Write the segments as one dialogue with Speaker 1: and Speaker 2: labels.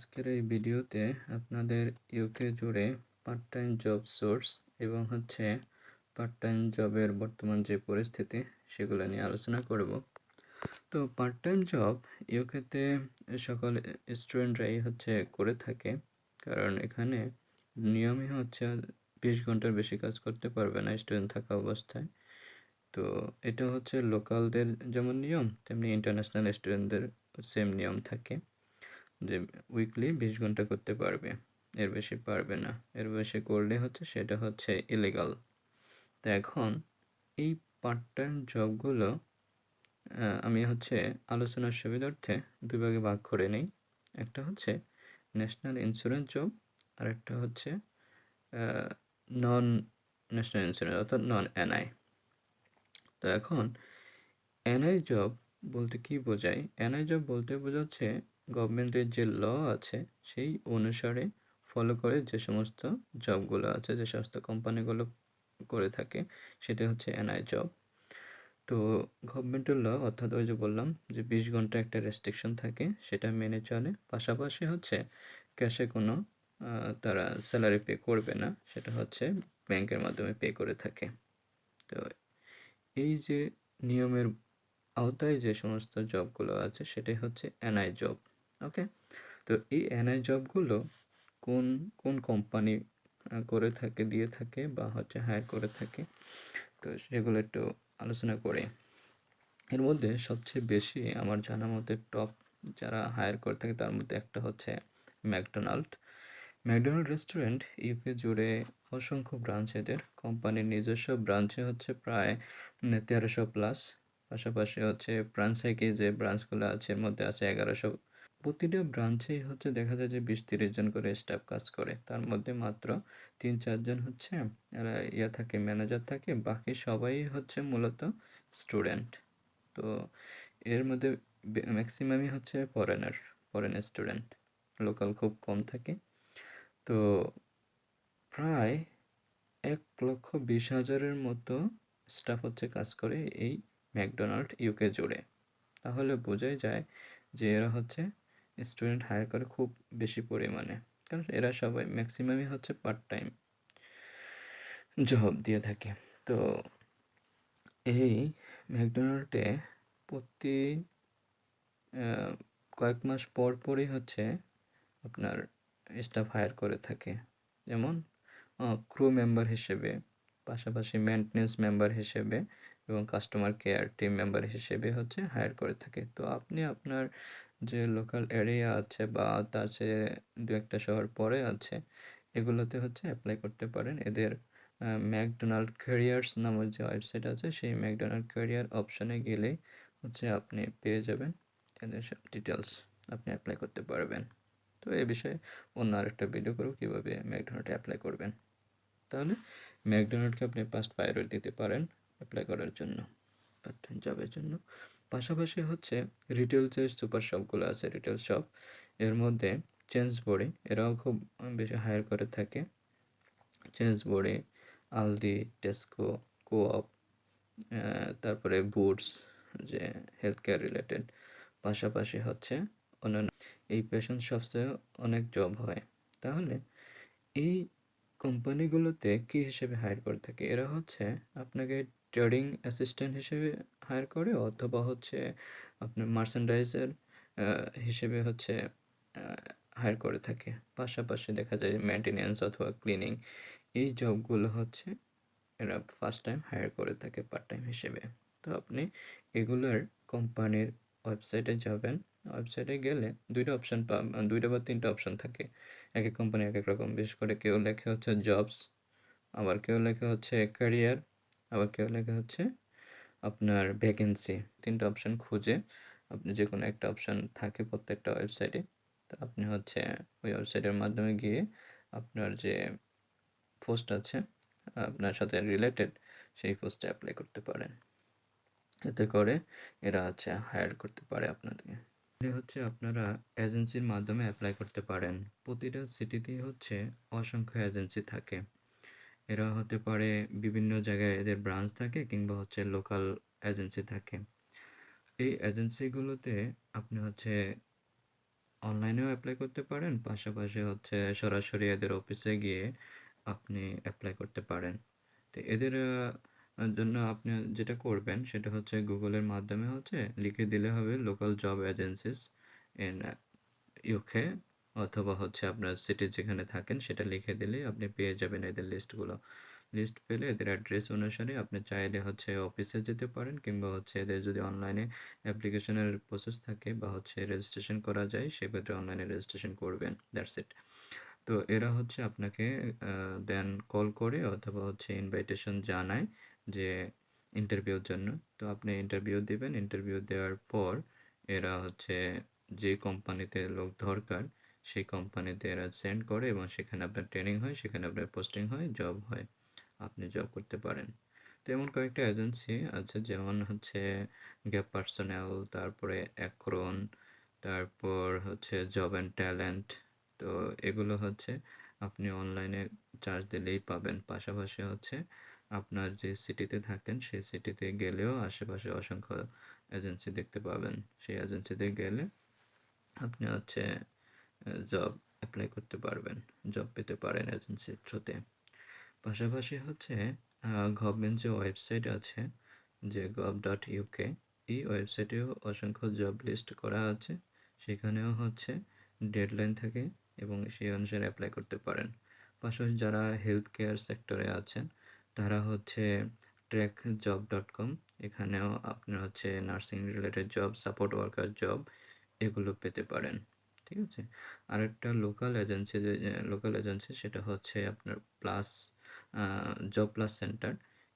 Speaker 1: আজকের এই ভিডিওতে আপনাদের ইউকে জুড়ে পার্ট টাইম জব সোর্স এবং হচ্ছে পার্ট টাইম জবের বর্তমান যে পরিস্থিতি সেগুলো নিয়ে আলোচনা করব। তো পার্ট টাইম জব ইউকেতে সকল স্টুডেন্টরাই হচ্ছে করে থাকে। কারণ এখানে নিয়মই হচ্ছে বিশ ঘণ্টার বেশি কাজ করতে পারবে না স্টুডেন্ট থাকা অবস্থায়। তো এটা হচ্ছে লোকালদের যেমন নিয়ম, তেমনি ইন্টারন্যাশনাল স্টুডেন্টদের সেম নিয়ম থাকে। যে উইকলি বিশ ঘণ্টা করতে পারবে। এর বেশি পারবে না। এর বেশি করলে হচ্ছে সেটা হচ্ছে ইলিগাল তো এখন এই পার্ট টাইম জবগুলো আমি হচ্ছে আলোচনার সুবিধার্থে দুই ভাগে ভাগ করে নিই। একটা হচ্ছে ন্যাশনাল ইন্স্যুরেন্স জব আর একটা হচ্ছে নন ন্যাশনাল ইন্স্যুরেন্স অর্থাৎ নন এনআই তো এখন এনআই জব বলতে কি বোঝায়? এনআই জব বলতে বোঝাচ্ছে গভর্নমেন্টের যে ল আছে, সেই অনুসারে ফলো করে যে সমস্ত জবগুলো আছে, যে সমস্ত কোম্পানিগুলো করে থাকে, সেটা হচ্ছে এনআই জব তো গভর্নমেন্টের ল, অর্থাৎ ওই যে বললাম যে বিশ ঘণ্টা একটা রেস্ট্রিকশন থাকে, সেটা মেনে চলে। পাশাপাশি হচ্ছে ক্যাশে কোনো তারা স্যালারি পে করবে না, সেটা হচ্ছে ব্যাংকের মাধ্যমে পে করে থাকে। তো এই যে নিয়মের আওতায় যে সমস্ত জবগুলো আছে, সেটাই হচ্ছে এনআই জব ওকে তো এই এনআই জবগুলো কোন কোন কোম্পানি করে থাকে, দিয়ে থাকে বা হচ্ছে হায়ার করে থাকে? তো সেগুলো একটু আলোচনা করে। এর মধ্যে সবচেয়ে বেশি আমার জানা মতে টপ যারা হায়ার করে থাকে তার মধ্যে একটা হচ্ছে ম্যাকডোনাল্ড ম্যাকডোনাল্ড রেস্টুরেন্ট ইউকে জুড়ে অসংখ্য ব্রাঞ্চ এদের। কোম্পানির নিজস্ব ব্রাঞ্চে হচ্ছে প্রায় তেরোশো প্লাস পাশাপাশি হচ্ছে ফ্রান্সাইকে যে ব্রাঞ্চগুলো আছে, এর মধ্যে আছে এগারোশো প্রতিটা ব্রাঞ্চেই হচ্ছে দেখা যায় যে বিশ তিরিশ জন করে স্টাফ কাজ করে। তার মধ্যে মাত্র তিন চারজন হচ্ছে ইয়া থাকে ম্যানেজার থাকে, বাকি সবাই হচ্ছে মূলত স্টুডেন্ট তো এর মধ্যে ম্যাক্সিমামই হচ্ছে ফরেনার ফরেন স্টুডেন্ট লোকাল খুব কম থাকে। তো প্রায় এক লক্ষ বিশ হাজারের মতো স্টাফ হচ্ছে কাজ করে এই ম্যাকডোনাল্ড ইউকে জুড়ে। তাহলে বোঝাই যায় যে এরা হচ্ছে স্টুডেন্ট হায়ার করে খুব বেশি পরিমাণে। কারণ এরা সবাই ম্যাক্সিমামই হচ্ছে পার্ট টাইম জব দিয়ে থাকে। তো এই ম্যাকডোনাল্ডে প্রতি কয়েক মাস পর পরই হচ্ছে আপনার স্টাফ হায়ার করে থাকে। যেমন ক্রু মেম্বার হিসেবে, পাশাপাশি মেনটেন্যান্স মেম্বার হিসেবে এবং কাস্টমার কেয়ার টিম মেম্বার হিসেবে হচ্ছে হায়ার করে থাকে। তো আপনি আপনার যে লোকাল এরিয়া আছে বা তার সে দু একটা শহর পরে আছে, এগুলোতে হচ্ছে অ্যাপ্লাই করতে পারেন। এদের ম্যাকডোনাল্ড ক্যারিয়ার্স নামের যে ওয়েবসাইট আছে, সেই ম্যাকডোনাল্ড ক্যারিয়ার অপশানে গেলেই হচ্ছে আপনি পেয়ে যাবেন। এদের সব ডিটেলস আপনি অ্যাপ্লাই করতে পারবেন। তো এ বিষয়ে অন্য আরেকটা ভিডিও করব, কীভাবে ম্যাকডোনাল্ডে অ্যাপ্লাই করবেন। তাহলে ম্যাকডোনাল্ডকে আপনি ফার্স্ট প্রায়োরিটি দিতে পারেন অ্যাপ্লাই করার জন্য পার্ট টাইম জবের জন্য। পাশাপাশি হচ্ছে রিটেল যে সুপার শপগুলো আছে রিটেল শপ এর মধ্যে চেঞ্জ বোর্ডে এরাও খুব বেশি হায়ার করে থাকে। চেঞ্জ বোর্ডে আলদি টেস্কো কোঅপ তারপরে বুটস যে হেলথ কেয়ার রিলেটেড পাশাপাশি হচ্ছে অন্যান্য। এই পেশন শপসে অনেক জব হয়। তাহলে এই কোম্পানিগুলোতে কী হিসেবে হায়ার করে থাকে? এরা হচ্ছে আপনাকে ট্রেডিং অ্যাসিস্ট্যান্ট হিসেবে হায়ার করে, অথবা হচ্ছে আপনার মার্চেন্ডাইজার হিসেবে হচ্ছে হায়ার করে থাকে। পাশাপাশি দেখা যায় মেনটেনেন্স অথবা ক্লিনিং এই জবগুলো হচ্ছে এরা ফার্স্ট টাইম হায়ার করে থাকে পার্ট টাইম হিসেবে। তো আপনি এগুলোর কোম্পানির ওয়েবসাইটে যাবেন। ওয়েবসাইটে গেলে দুইটা অপশান পা দুইটা বা তিনটা অপশান থাকে। এক এক কোম্পানি এক এক রকম। বিশেষ করে কেউ লেখে হচ্ছে জবস আবার কেউ লেখে হচ্ছে ক্যারিয়ার আবার কেউ লেখা হচ্ছে? আপনার ভ্যাকেন্সি তিনটা অপশান খুঁজে। আপনি যে কোনো একটা অপশান থাকে প্রত্যেকটা ওয়েবসাইটে তো আপনি হচ্ছে ওই ওয়েবসাইটের মাধ্যমে গিয়ে আপনার যে পোস্ট আছে, আপনার সাথে রিলেটেড সেই পোস্টে অ্যাপ্লাই করতে পারেন। এতে করে এরা হচ্ছে হায়ার করতে পারে আপনাদেরকে। হচ্ছে আপনারা এজেন্সির মাধ্যমে অ্যাপ্লাই করতে পারেন। প্রতিটা সিটিতেই হচ্ছে অসংখ্য এজেন্সি থাকে। এরা হতে পারে বিভিন্ন জায়গায় এদের ব্রাঞ্চ থাকে কিংবা হচ্ছে লোকাল এজেন্সি থাকে। এই এজেন্সিগুলোতে আপনি হচ্ছে অনলাইনেও অ্যাপ্লাই করতে পারেন, পাশাপাশি হচ্ছে সরাসরি এদের অফিসে গিয়ে আপনি অ্যাপ্লাই করতে পারেন। তো এদের জন্য আপনি যেটা করবেন সেটা হচ্ছে গুগলের মাধ্যমে হচ্ছে লিখে দিলে হবে local job agencies in UK অথবা হচ্ছে আপনার সিটি যেখানে থাকেন সেটা লিখে দিলেই আপনি পেয়ে যাবেন এদের লিস্টগুলো লিস্ট পেলে এদের অ্যাড্রেস অনুসারে আপনি চাইলে হচ্ছে অফিসে যেতে পারেন কিংবা হচ্ছে এদের যদি অনলাইনে অ্যাপ্লিকেশনের প্রসেস থাকে বা হচ্ছে রেজিস্ট্রেশন করা যায়, সেক্ষেত্রে অনলাইনে রেজিস্ট্রেশন করবেন দ্যাটস ইট তো এরা হচ্ছে আপনাকে দেন কল করে অথবা হচ্ছে ইনভাইটেশন জানায় যে ইন্টারভিউর জন্য। তো আপনি ইন্টারভিউ দেবেন ইন্টারভিউ দেওয়ার পর এরা হচ্ছে যে কোম্পানিতে লোক দরকার সেই কোম্পানিতে এরা সেন্ড করে এবং সেখানে আপনার ট্রেনিং হয়, সেখানে আপনার পোস্টিং হয় জব হয়, আপনি জব করতে পারেন। তো এমন কয়েকটা এজেন্সি আছে, যেমন হচ্ছে গ্যাপ পার্সোনাল তারপরে অ্যাক্রন তারপর হচ্ছে জব অ্যান্ড ট্যালেন্ট তো এগুলো হচ্ছে আপনি অনলাইনে চার্জ দিলেই পাবেন। পাশাপাশি হচ্ছে আপনার যে সিটিতে থাকেন, সেই সিটিতে গেলেও আশেপাশে অসংখ্য এজেন্সি দেখতে পাবেন। সেই এজেন্সিতে গেলে আপনি হচ্ছে জব অ্যাপ্লাই করতে পারবেন জব পেতে পারেন এজেন্সির থ্রুতে পাশাপাশি হচ্ছে গভর্নমেন্ট যে ওয়েবসাইট আছে, যে গভ ডট ইউকে এই ওয়েবসাইটেও অসংখ্য জব লিস্ট করা আছে। সেখানেও হচ্ছে ডেডলাইন থাকে এবং সেই অনুসারে অ্যাপ্লাই করতে পারেন। পাশাপাশি যারা হেলথ কেয়ার সেক্টরে আছেন, তারা হচ্ছে ট্র্যাক জব ডট কম এখানেও আপনার হচ্ছে nursing related job support worker job এগুলো পেতে পারেন। ঠিক আছে? আর একটা লোকাল এজেন্সি যে লোকাল এজেন্সি সেটা হচ্ছে আপনার প্লাস জব প্লাস সেন্টার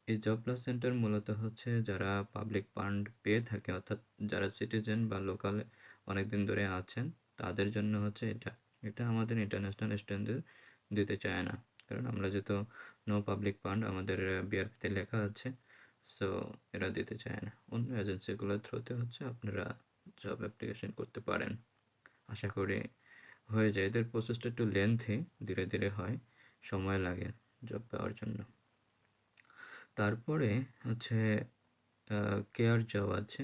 Speaker 1: এই জব প্লাস সেন্টার মূলত হচ্ছে যারা পাবলিক ফান্ড পেয়ে থাকে, অর্থাৎ যারা সিটিজেন বা লোকাল অনেক দিন ধরে আছেন, তাদের জন্য হচ্ছে এটা। এটা আমাদের ইন্টারন্যাশনাল স্টুডেন্টদের দিতে চায় না। কারণ আমরা যেহেতু নো পাবলিক ফান্ড আমাদের বিআরপিতে লেখা আছে সো এরা দিতে চায় না। অন্য এজেন্সিগুলোর থ্রুতে হচ্ছে আপনারা জব অ্যাপ্লিকেশন করতে পারেন। আশা করি হয়ে যায়। এদের প্রসেসটা একটু লেন্থি ধীরে ধীরে হয়, সময় লাগে জব পাওয়ার জন্য। তারপরে হচ্ছে কেয়ার জব আছে।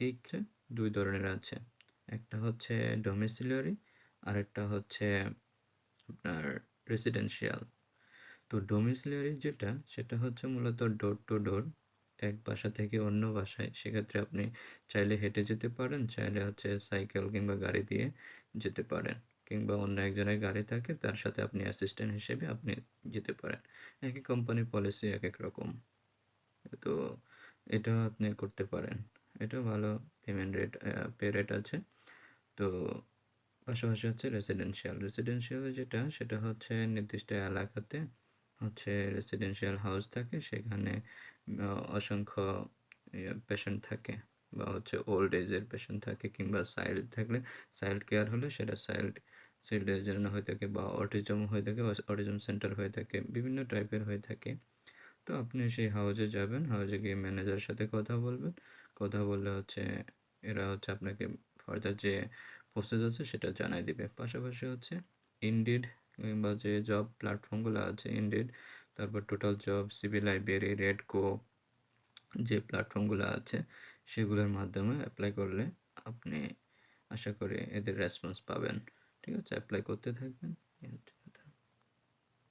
Speaker 1: এই দুই ধরনের আছে। একটা হচ্ছে ডোমিসিলারি আরেকটা হচ্ছে আপনার রেসিডেন্সিয়াল তো ডোমিসিলারি যেটা, সেটা হচ্ছে মূলত ডোর টু ডোর এক বাসা থেকে অন্য বাসায়, সেক্ষেত্রে আপনি চাইলে হেঁটে যেতে পারেন, চাইলে হচ্ছে সাইকেল কিংবা গাড়ি দিয়ে যেতে পারেন কিংবা অন্য একজনের গাড়ি থাকে, তার সাথে আপনি অ্যাসিস্ট্যান্ট হিসেবে আপনি যেতে পারেন। একই কোম্পানির পলিসি এক এক রকম। তো এটা আপনি করতে পারেন। এটা ভালো পেমেন্ট রেট পে রেট আছে। তো পাশাপাশি হচ্ছে রেসিডেন্সিয়াল রেসিডেন্সিয়াল যেটা, সেটা হচ্ছে নির্দিষ্ট এলাকাতে হচ্ছে রেসিডেন্সিয়াল হাউস থাকে, সেখানে অসংখ্য পেশেন্ট থাকে বা হচ্ছে ওল্ড এজের পেশেন্ট থাকে কিংবা সাইল্ড থাকলে সাইল্ড কেয়ার হলে সেটা সাইল্ড সাইল্ডের জন্য হয়ে থাকে বা অটিজম হয়ে থাকে অটিজম সেন্টার হয়ে থাকে, বিভিন্ন টাইপের হয়ে থাকে। তো আপনি সেই হাউজে যাবেন হাউজে গিয়ে ম্যানেজারের সাথে কথা বলবেন, কথা বললে হচ্ছে এরা হচ্ছে আপনাকে ফার্দার যে প্রসেস আছে সেটা জানাই দিবে। পাশাপাশি হচ্ছে ইনডিড কিংবা যে জব প্ল্যাটফর্মগুলো আছে ইনডিড তারপর total job CV library reed co যে প্ল্যাটফর্মগুলো আছে, সেগুলোর মাধ্যমে অ্যাপ্লাই করলে আপনি আশা করি এদের রেসপন্স পাবেন। ঠিক আছে? অ্যাপ্লাই করতে থাকবেন।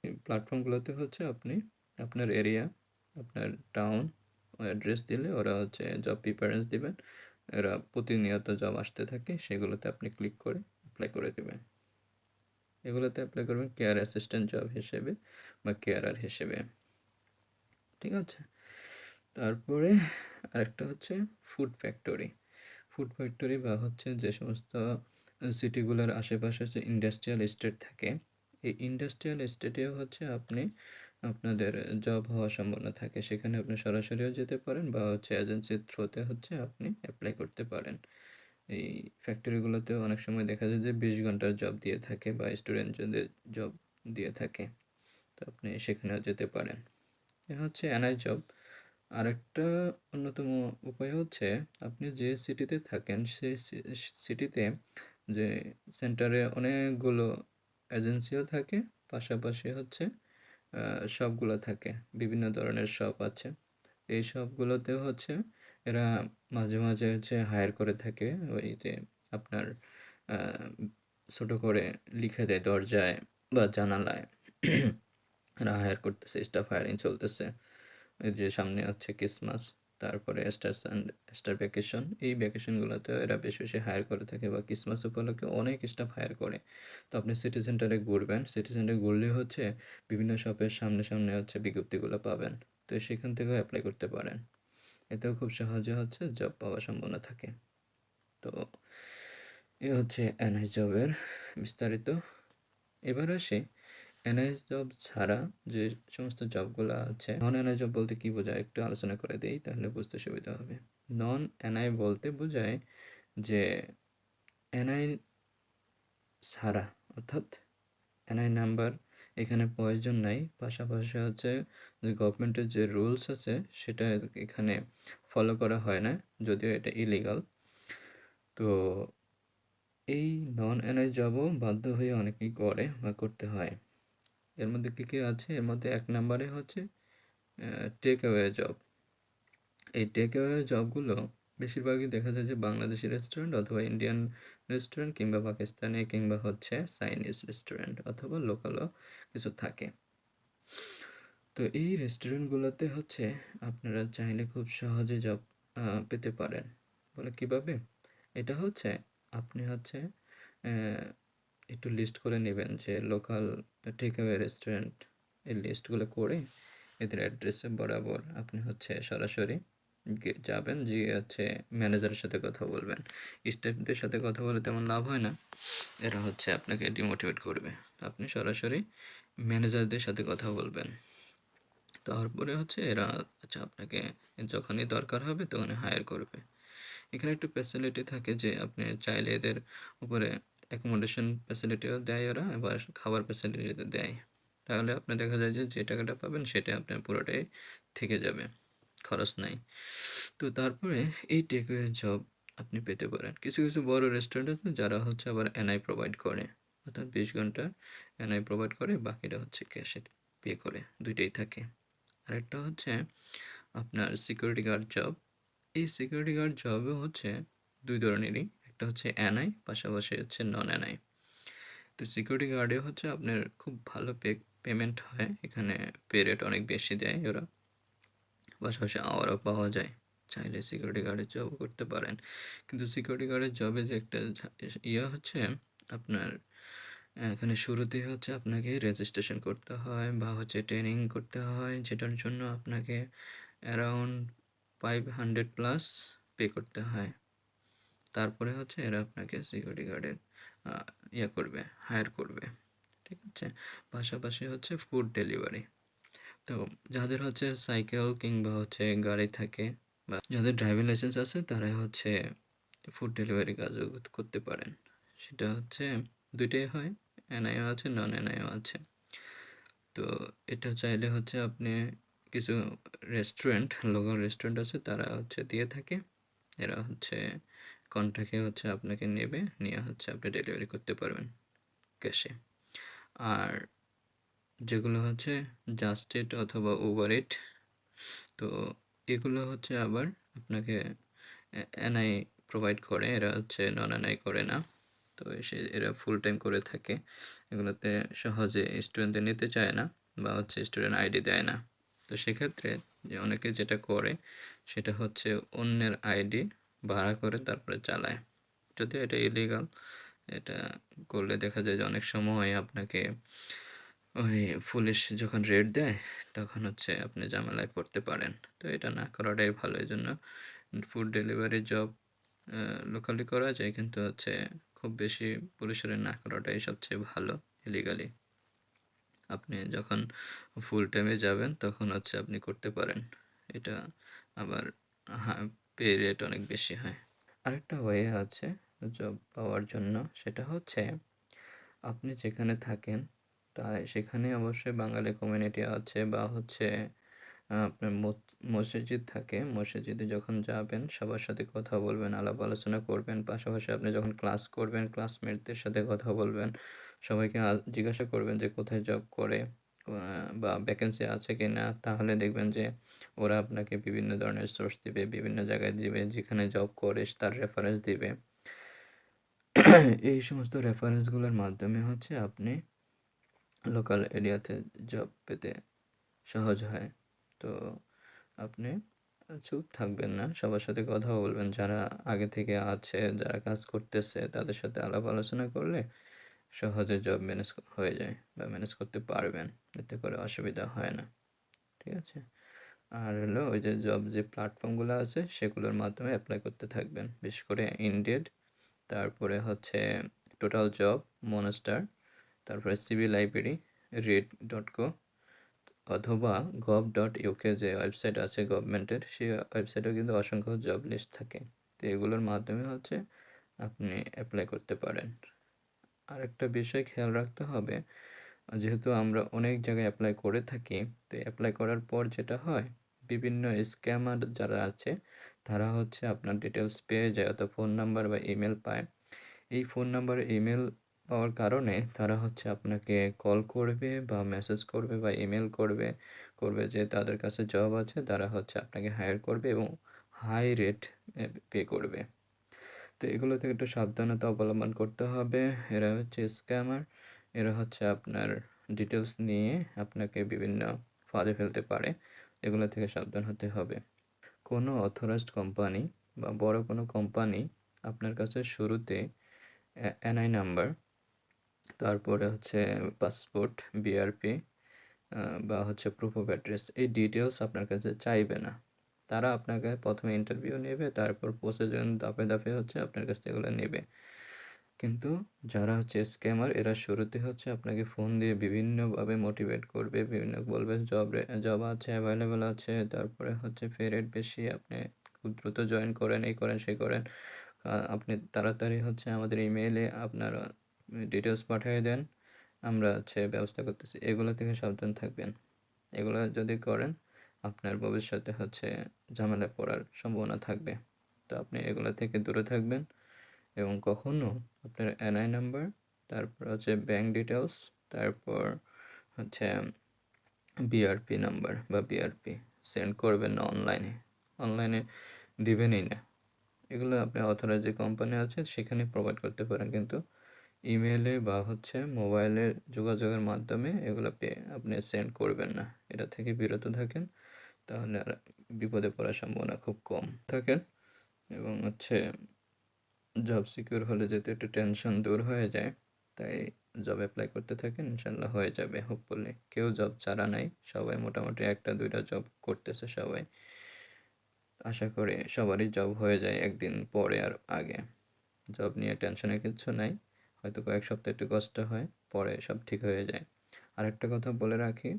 Speaker 1: এই প্ল্যাটফর্মগুলোতে হচ্ছে আপনি আপনার এরিয়া আপনার টাউন অ্যাড্রেস দিলে ওরা হচ্ছে জব প্রিপারেন্স দিবেন। এরা প্রতিনিয়ত জব আসতে থাকে, সেগুলোতে আপনি ক্লিক করে অ্যাপ্লাই করে দেবেন। এগুলোতে অ্যাপ্লাই করবেন কেয়ার অ্যাসিস্ট্যান্ট জব হিসেবে বা কেয়ারার হিসেবে। ঠিক আছে? তারপরে আরেকটা হচ্ছে ফুড ফ্যাক্টরি ফুড ফ্যাক্টরি বা হচ্ছে যে সমস্ত সিটিগুলোর আশেপাশে যে ইন্ডাস্ট্রিয়াল এস্টেট থাকে, এই ইন্ডাস্ট্রিয়াল এস্টেটেও হচ্ছে আপনি আপনাদের জব হওয়ার সম্ভাবনা থাকে। সেখানে আপনি সরাসরিও যেতে পারেন বা হচ্ছে এজেন্সির থ্রুতে হচ্ছে আপনি অ্যাপ্লাই করতে পারেন। এই ফ্যাক্টরিগুলোতেও অনেক সময় দেখা যায় যে বিশ ঘণ্টার জব দিয়ে থাকে বা স্টুডেন্টদের জব দিয়ে থাকে। তো আপনি সেখানেও যেতে পারেন। এ হচ্ছে এনআই জব আরেকটা অন্যতম উপায় হচ্ছে আপনি যে সিটিতে থাকেন সেই সিটিতে যে সেন্টারে অনেকগুলো এজেন্সিও থাকে, পাশাপাশি হচ্ছে সবগুলো থাকে। বিভিন্ন ধরনের শপ আছে। এই সবগুলোতেও হচ্ছে এরা মাঝে মাঝে হচ্ছে হায়ার করে থাকে। ওই যে আপনার ছোটো করে লিখে দেয় দরজায় বা জানালায়। এরা হায়ার করতেছে স্টাফ হায়ারিং চলতেছে। যে সামনে হচ্ছে ক্রিসমাস তারপরে স্টার স্যান্ড স্টার ভ্যাকেশন এই ভ্যাকেশনগুলোতে এরা বেশি বেশি হায়ার করে থাকে বা ক্রিসমাস উপলক্ষে অনেক স্টাফ হায়ার করে। তো আপনি সিটি সেন্টারে ঘুরবেন। সিটি সেন্টারে ঘুরলে হচ্ছে বিভিন্ন শপের সামনে সামনে হচ্ছে বিজ্ঞপ্তিগুলো পাবেন। তো সেখান থেকেও অ্যাপ্লাই করতে পারেন। এতেও খুব সহজে হচ্ছে জব পাওয়ার সম্ভাবনা থাকে। তো এ হচ্ছে এনআই জবের বিস্তারিত। এবার আসি এনআইএস জব ছাড়া যে সমস্ত জবগুলো আছে নন এনআই জব বলতে কি বোঝায় একটু আলোচনা করে দিই, তাহলে বুঝতে সুবিধা হবে। নন এনআই বলতে বোঝায় যে এনআই ছাড়া, অর্থাৎ এনআই নাম্বার এখানে প্রয়োজন নাই। পাশাপাশি হচ্ছে যে গভর্নমেন্টের যে রুলস আছে, সেটা এখানে ফলো করা হয় না, যদিও এটা ইলিগাল তো এই নন এনআই জবও বাধ্য হয়ে অনেকেই করে বা করতে হয়। এর মধ্যে কী কী আছে? এর মধ্যে এক নম্বরে হচ্ছে টেক অ্যাওয়ে জব এই টেক অ্যাওয়ে জবগুলো বেশিরভাগই দেখা যায় যে বাংলাদেশি রেস্টুরেন্ট অথবা ইন্ডিয়ান রেস্টুরেন্ট কিংবা পাকিস্তানি কিংবা হচ্ছে চাইনিজ রেস্টুরেন্ট অথবা লোকালও কিছু থাকে। তো এই রেস্টুরেন্টগুলোতে হচ্ছে আপনারা চাইলে খুব সহজে জব পেতে পারেন। বলে কীভাবে? এটা হচ্ছে আপনি হচ্ছে একটু লিস্ট করে নেবেন যে লোকাল টেক অ্যাওয়ে রেস্টুরেন্ট এই লিস্টগুলো করে এদের অ্যাড্রেসে বরাবর আপনি হচ্ছে সরাসরি যাবেন যে হচ্ছে ম্যানেজারের সাথে কথা বলবেন। স্টাফদের সাথে কথা বলে তেমন লাভ হয় না। এরা হচ্ছে আপনাকে ডিমোটিভেট করবে। আপনি সরাসরি ম্যানেজারদের সাথে কথা বলবেন। তারপরে হচ্ছে এরা আচ্ছা আপনাকে যখনই দরকার হবে তখনই হায়ার করবে। এখানে একটু ফ্যাসিলিটি থাকে যে আপনি চাইলে এদের উপরে অ্যাকোমোডেশন ফ্যাসিলিটিও দেয় ওরা, আবার খাবার ফ্যাসিলিটিও দেয়। তাহলে আপনি দেখা যায় যে যে টাকাটা পাবেন সেটা আপনার পুরোটাই থেকে যাবে। খরচ নাই। তো তারপরে এই টেকওয়ে জব আপনি পেতে পারেন। কিছু কিছু বড় রেস্টুরেন্ট আছে যারা হচ্ছে আবার এনআই প্রোভাইড করে। অর্থাৎ বিশ ঘণ্টা এনআই প্রোভাইড করে, বাকিটা হচ্ছে ক্যাশে পে করে। দুইটাই থাকে। আরেকটা হচ্ছে আপনার সিকিউরিটি গার্ড জব এই সিকিউরিটি গার্ড জবও হচ্ছে দুই ধরনেরই। একটা হচ্ছে এনআই পাশাপাশি হচ্ছে নন এনআই তো সিকিউরিটি গার্ডে হচ্ছে আপনার খুব ভালো পে পেমেন্ট হয়। এখানে পে রেট অনেক বেশি দেয় ওরা। পাশাপাশি আওয়ারও পাওয়া যায়। চাইলে সিকিউরিটি গার্ডের জবও করতে পারেন। কিন্তু সিকিউরিটি গার্ডের জবে যে একটা ইয়ে হচ্ছে, আপনার এখানে শুরুতেই হচ্ছে আপনাকে রেজিস্ট্রেশন করতে হয় বা হচ্ছে ট্রেনিং করতে হয়, যেটার জন্য আপনাকে around five hundred plus pay করতে হয়। তারপরে হচ্ছে এরা আপনাকে সিকিউরিটি গার্ডের ইয়ে করবে হায়ার করবে। ঠিক আছে? পাশাপাশি হচ্ছে ফুড ডেলিভারি তো যাদের হচ্ছে সাইকেল কিংবা হচ্ছে গাড়ি থাকে বা যাদের ড্রাইভিং লাইসেন্স আছে, তারাই হচ্ছে ফুড ডেলিভারি কাজও করতে পারেন। সেটা হচ্ছে দুইটাই হয়, এনআইও আছে নন এনআইও আছে। তো এটা চাইলে হচ্ছে আপনি কিছু রেস্টুরেন্ট লোকাল রেস্টুরেন্ট আছে, তারা হচ্ছে দিয়ে থাকে। এরা হচ্ছে কন্ট্যাক্টে হচ্ছে আপনাকে নেবে, নিয়ে হচ্ছে আপনি ডেলিভারি করতে পারবেন ক্যাশে আর যেগুলো হচ্ছে জাস্ট ইট অথবা ওভার ইট তো এগুলো হচ্ছে আবার আপনাকে এনআই প্রোভাইড করে, এরা হচ্ছে নন এনআই করে না। তো সে এরা ফুল টাইম করে থাকে। এগুলোতে সহজে স্টুডেন্টদের নিতে চায় না বা হচ্ছে স্টুডেন্ট আইডি দেয় না। তো সেক্ষেত্রে যে অনেকে যেটা করে, সেটা হচ্ছে অন্যের আইডি ভাড়া করে তারপরে চালায়। যদিও এটা ইলিগাল এটা করলে দেখা যায় যে অনেক সময় আপনাকে ওই পুলিশ যখন রেড দেয়, তখন হচ্ছে আপনি ঝামেলায় পড়তে পারেন। তো এটা না করাটাই ভালো। এই জন্য ফুড ডেলিভারি জব লোকালি করা যায়, কিন্তু হচ্ছে খুব বেশি পরিসরে না করাটাই সবচেয়ে ভালো ইলিগালি আপনি যখন ফুল টাইমে যাবেন, তখন হচ্ছে আপনি করতে পারেন। এটা আবার পে রেট অনেক বেশি হয়। আরেকটা ওয়ে আছে জব পাওয়ার জন্য, সেটা হচ্ছে আপনি যেখানে থাকেন তাই সেখানে অবশ্যই বাঙালি কমিউনিটি আছে বা হচ্ছে আপনার মসজিদ থাকে। মসজিদে যখন যাবেন, সবার সাথে কথা বলবেন, আলাপ আলোচনা করবেন। পাশাপাশি আপনি যখন ক্লাস করবেন ক্লাসমেটদের সাথে কথা বলবেন, সবাইকে জিজ্ঞাসা করবেন যে কোথায় জব করে বা ভ্যাকেন্সি আছে কি না তাহলে দেখবেন যে ওরা আপনাকে বিভিন্ন ধরনের সোর্স দিবে, বিভিন্ন জায়গায় দিবে, যেখানে জব করে তার রেফারেন্স দিবে। এই সমস্ত রেফারেন্সগুলোর মাধ্যমে হচ্ছে আপনি লোকাল এরিয়াতে জব পেতে সহজ হয়। তো আপনি চুপ থাকবেন না, সবার সাথে কথা বলবেন। যারা আগে থেকে আছে, যারা কাজ করতেছে, তাদের সাথে আলাপ আলোচনা করলে সহজে জব ম্যানেজ হয়ে যায় বা ম্যানেজ করতে পারবেন। এতে করে অসুবিধা হয় না। ঠিক আছে? আর হলো ওই যে জব যে প্ল্যাটফর্মগুলো আছে, সেগুলোর মাধ্যমে অ্যাপ্লাই করতে থাকবেন। বিশেষ করে ইন্ডিয়েড তারপরে হচ্ছে টোটাল জব মনস্টার তারপরে CV library reed dot co অথবা গভ ডট ইউকে যে ওয়েবসাইট আছে গভর্নমেন্টের সেই ওয়েবসাইটেও কিন্তু অসংখ্য জব লিস্ট থাকে। তো এগুলোর মাধ্যমে হচ্ছে আপনি অ্যাপ্লাই করতে পারেন। আরেকটা বিষয় খেয়াল রাখতে হবে, যেহেতু আমরা অনেক জায়গায় অ্যাপ্লাই করে থাকি, তো অ্যাপ্লাই করার পর যেটা হয়, বিভিন্ন স্ক্যামার যারা আছে, তারা হচ্ছে আপনার ডিটেলস পেয়ে যায় অত ফোন নাম্বার বা ইমেল পায়। এই ফোন নাম্বার ইমেল পাওয়ার কারণে তারা হচ্ছে আপনাকে কল করবে বা মেসেজ করবে বা ইমেল করবে করবে যে তাদের কাছে জব আছে, তারা হচ্ছে আপনাকে হায়ার করবে এবং হাই রেট পে করবে। তো এগুলো থেকে একটু সাবধানতা অবলম্বন করতে হবে। এরা হচ্ছে স্ক্যামার এরা হচ্ছে আপনার ডিটেলস নিয়ে আপনাকে বিভিন্ন ফাঁদে ফেলতে পারে। এগুলো থেকে সাবধান হতে হবে। কোনো অথরাইজড কোম্পানি বা বড় কোনো কোম্পানি আপনার কাছে শুরুতে এনআই নাম্বার তারপরে হচ্ছে পাসপোর্ট বিআরপি বা হচ্ছে প্রুফ অফ অ্যাড্রেস এই ডিটেলস আপনার কাছে চাইবে না। তারা আপনাকে প্রথমে ইন্টারভিউ নেবে, তারপর প্রসেসিং দাপে দাপে হচ্ছে আপনার কাছ থেকে নেবে। কিন্তু যারা হচ্ছে স্ক্যামার এরা শুরুতে হচ্ছে আপনাকে ফোন দিয়ে বিভিন্নভাবে মোটিভেট করবে, বিভিন্ন বলবে জব জব আছে অ্যাভেলেবেল আছে, তারপরে হচ্ছে ফে রেট বেশি, আপনি খুব দ্রুত জয়েন করেন, এই করেন, সেই করেন। আপনি তাড়াতাড়ি হচ্ছে আমাদের ইমেইলে আপনার ডিটেলস পাঠিয়ে দেন, আমরা হচ্ছে ব্যবস্থা করতেছি। এগুলো থেকে সাবধান থাকবেন। এগুলো যদি করেন, আপনার ভবিষ্যতে হচ্ছে ঝামেলায় পড়ার সম্ভাবনা থাকবে। তো আপনি এগুলো থেকে দূরে থাকবেন এবং কখনও আপনার এনআই নাম্বার তারপর হচ্ছে ব্যাঙ্ক ডিটেলস তারপর হচ্ছে বিআরপি নাম্বার বা বিআরপি সেন্ড করবেন না অনলাইনে অনলাইনে দিবেনই না। এগুলো আপনি অথরাইজ যে কোম্পানি আছে, সেখানে প্রোভাইড করতে পারেন কিন্তু ইমেলে বা হচ্ছে মোবাইলে যোগাযোগের মাধ্যমে এগুলো পে আপনি সেন্ড করবেন না। এটা থেকে বিরত থাকেন, তাহলে আর বিপদে পড়ার সম্ভাবনা খুব কম থাকেন। এবং হচ্ছে জব সিকিউর হলে যেহেতু একটু টেনশন দূর হয়ে যায়, তাই জব অ্যাপ্লাই করতে থাকেন ইনশাল্লাহ হয়ে যাবে হোপফুলি কেউ জব ছাড়া নাই, সবাই মোটামুটি একটা, দুইটা জব করতেছে সবাই। আশা করি সবারই জব হয়ে যায় একদিন পরে আর আগে। জব নিয়ে টেনশনের কিছু নাই। হয়তো কয়েক সপ্তাহ একটু কষ্ট হয়, পরে সব ঠিক হয়ে যায়। আর একটা কথা বলে রাখি,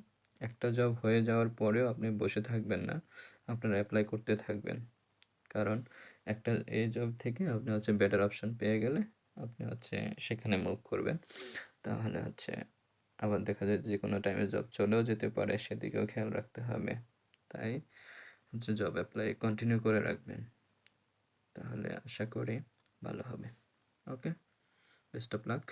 Speaker 1: একটা জব হয়ে যাওয়ার পরেও আপনি বসে থাকবেন না, আপনারা অ্যাপ্লাই করতে থাকবেন। কারণ একটা, এই জব থেকে আপনি হচ্ছে বেটার অপশন পেয়ে গেলে আপনি হচ্ছে সেখানে মুভ করবেন। তাহলে হচ্ছে আবার দেখা যায় যে কোনো টাইমে জব চলেও যেতে পারে, সেদিকেও খেয়াল রাখতে হবে। তাই হচ্ছে জব অ্যাপ্লাই কন্টিনিউ করে রাখবেন। তাহলে আশা করি ভালো হবে। ওকে বেস্ট অফ লাক